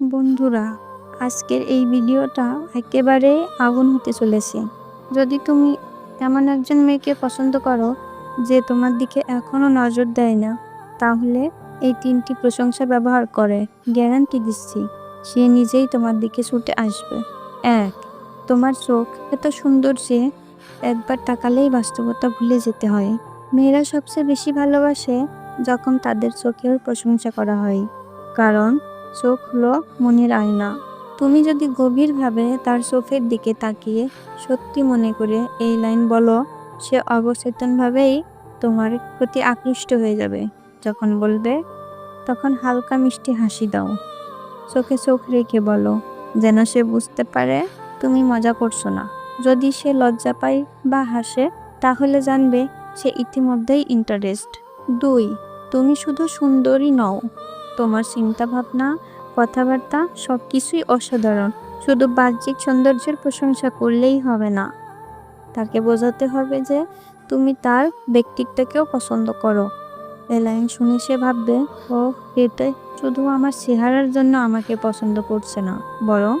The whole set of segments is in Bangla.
বন্ধুরা, আজকের এই ভিডিওটা একেবারে আগুন হতে চলেছে। যদি তুমি এমন একজন মেয়েকে পছন্দ করো যে তোমার দিকে এখনও নজর দেয় না, তাহলে এই তিনটি প্রশংসা ব্যবহার করে গ্যারান্টি দিচ্ছি, সে নিজেই তোমার দিকে ছুটে আসবে। এক, তোমার চোখ এত সুন্দর যে একবার তাকালেই বাস্তবতা ভুলে যেতে হয়। মেয়েরা সবচেয়ে বেশি ভালোবাসে যখন তাদের চোখের প্রশংসা করা হয়, কারণ চোখ হলো মনের আয়না। তুমি যদি গভীরভাবে তার চোখের দিকে তাকিয়ে সত্যি মনে করে এই লাইন বলো, সে অবচেতনভাবেই তোমার প্রতি আকৃষ্ট হয়ে যাবে। যখন বলবে, তখন হালকা মিষ্টি হাসি দাও। চোখে চোখ রেখে বলো, যেন সে বুঝতে পারে তুমি মজা করছ না। যদি সে লজ্জা পায় বা হাসে, তাহলে জানবে সে ইতিমধ্যেই ইন্টারেস্ট দুই, তুমি শুধু সুন্দরী নও। তোমার চিন্তা ভাবনা কথাবার্তা সব কিছুই অসাধারণ। শুধু বাহ্যিক সৌন্দর্যের প্রশংসা করলেই হবে না। তাকে বোঝাতে হবে যে তুমি তার ব্যক্তিত্বকেও পছন্দ করো। এ লাইন শুনে সে ভাববে ও এতে শুধু আমার চেহারার জন্য আমাকে পছন্দ করছে না, বরং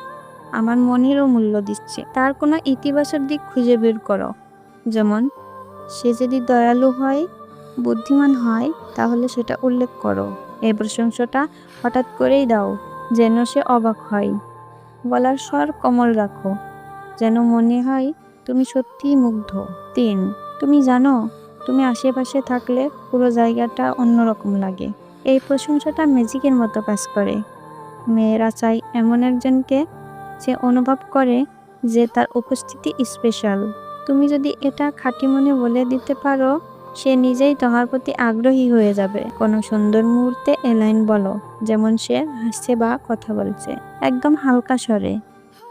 আমার মনেরও মূল্য দিচ্ছে। তার কোনো ইতিবাচক দিক খুঁজে বের করো। যেমন, সে যদি দয়ালু হয়, বুদ্ধিমান হয়, তাহলে সেটা উল্লেখ করো। এই প্রশংসাটা হঠাৎ করেই দাও, যেন সে অবাক হয়। গলার স্বর কমল রাখো, যেন মনে হয় তুমি সত্যিই মুগ্ধ। তিন, তুমি জানো, তুমি আশেপাশে থাকলে পুরো জায়গাটা অন্যরকম লাগে। এই প্রশংসাটা ম্যাজিকের মতো কাজ করে। মেয়েরা চাই এমন একজনকে যে অনুভব করে যে তার উপস্থিতি স্পেশাল। তুমি যদি এটা খাঁটি মনে বলে দিতে পারো সে নিজেই তোমার প্রতি আগ্রহী হয়ে যাবে। কোনো সুন্দর মুহূর্তে এ লাইন বলো, যেমন সে হাসছে বা কথা বলছে। একদম হালকা স্বরে,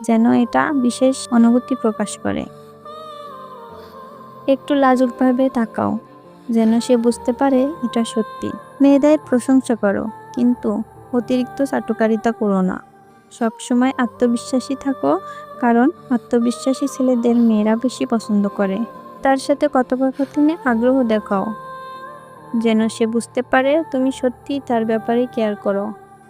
যেন এটা বিশেষ অনুভূতি প্রকাশ করে। একটু লাজুকভাবে তাকাও, যেন সে বুঝতে পারে এটা সত্যি। মেয়েদের প্রশংসা করো, কিন্তু অতিরিক্ত চাটুকারিতা করো না। সবসময় আত্মবিশ্বাসী থাকো, কারণ আত্মবিশ্বাসী ছেলেদের মেয়েরা বেশি পছন্দ করে। তার সাথে কথোপকথনে আগ্রহ দেখাও। যেন সে বুঝতে পারে, তুমি সত্যিই তার ব্যাপারে কেয়ার করো।